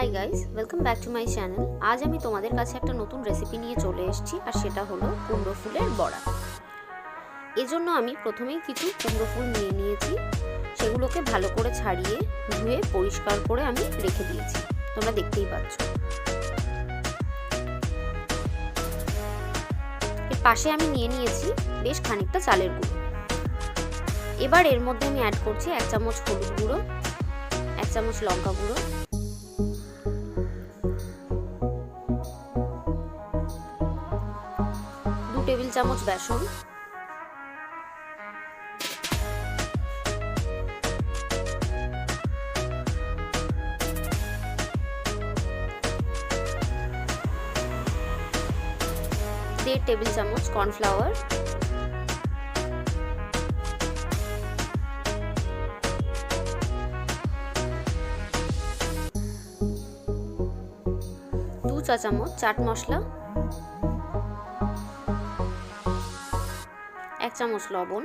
Hi guys welcome back to my channel আজ আমি তোমাদের কাছে একটা নতুন রেসিপি নিয়ে চলে এসেছি, আর সেটা হলো কুমড়ো ফুলের বড়া। এজন্য আমি প্রথমেই কিছু কুমড়ো ফুল নিয়ে নিয়েছি, সেগুলোকে ভালো করে ছাড়িয়ে ধুয়ে পরিষ্কার করে আমি রেখে দিয়েছি। তোমরা দেখতেই পাচ্ছ। এর পাশে আমি নিয়ে নিয়েছি বেশ খানিকটা চালের গুঁড়ো। এবার এর মধ্যে আমি অ্যাড করছি এক চামচ হলুদ গুঁড়ো, এক চামচ লঙ্কা গুঁড়ো টেবিল চামচ বেসন। দেড় টেবিল চামচ কর্নফ্লাওয়ার। দু চা চামচ চাট মশলা। চামচ লবণ।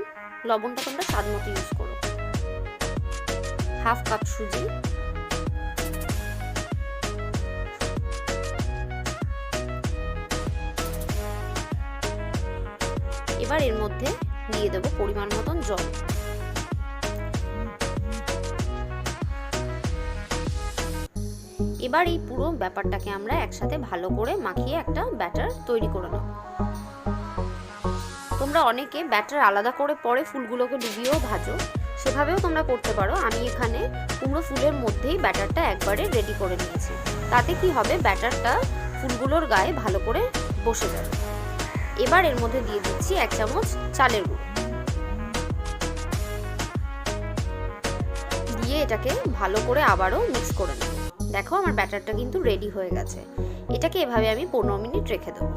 লবণটা তোমরা স্বাদ মতো ইউজ করো। হাফ কাপ সুজি। এবার এর মধ্যে দিয়ে দেবো পরিমাণ মতন জল। এবার এই পুরো ব্যাপারটাকে আমরা একসাথে ভালো করে মাখিয়ে একটা ব্যাটার তৈরি করে নেব। তোমরা অনেকে ব্যাটার আলাদা করে পরে ফুলগুলোকে ডুবিয়েও ভাজো। সেভাবেও তোমরা করতে পারো। আমি এখানে কুমড়ো ফুলের মধ্যেই ব্যাটারটা একবারে রেডি করে নিয়েছি। তাতে কি হবে? ব্যাটারটা ফুলগুলোর গায়ে ভালো করে বসে যাবে। এবার এর মধ্যে দিয়ে দিচ্ছি এক চামচ চালের গুঁড়ো। দিয়ে এটাকে ভালো করে আবারও মিক্স করে নেব। দেখো আমার ব্যাটারটা কিন্তু রেডি হয়ে গেছে। এটাকে এভাবে আমি পনেরো মিনিট রেখে দেবো।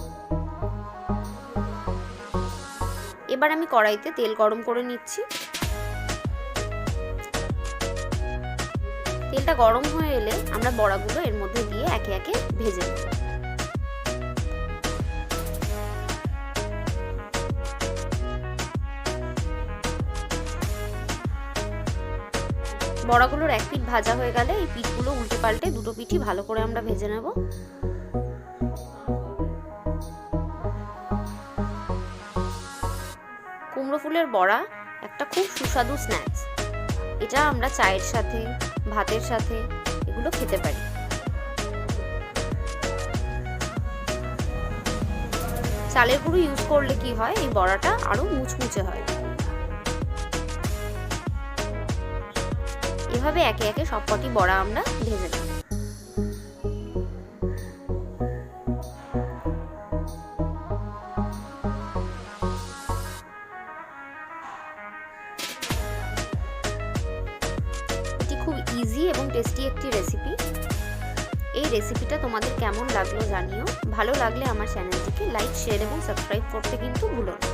এবার আমি কড়াইতে তেল গরম করে নিচ্ছি। তেলটা গরম হয়ে এলে আমরা বড়াগুলো এর মধ্যে দিয়ে একে একে ভেজে নেব। বড়াগুলোর এক পিঠ ভাজা হয়ে গেলে এই পিঠগুলো উল্টে পাল্টে দুটো পিঠই ভালো করে আমরা ভেজে নেব। কুমড়ো ফুলের বড়া, একটা খুব সুস্বাদু স্ন্যাক্স এটা আমরা চায়ের সাথে, ভাতের সাথে এগুলো খেতে পারি। চালের গুঁড়ো ইউজ করলে কি হয়? এই বড়াটা আরও মুচমুচে হয়। এভাবে একে একে সবকটি বড়া আমরা ভেজে নেব। ইজি এবং টেস্টি একটি রেসিপি এই রেসিপিটা তোমাদের কেমন লাগল জানিও। ভালো লাগলে আমার চ্যানেলটিকে লাইক শেয়ার এবং সাবস্ক্রাইব করতে কিন্তু ভুলো না।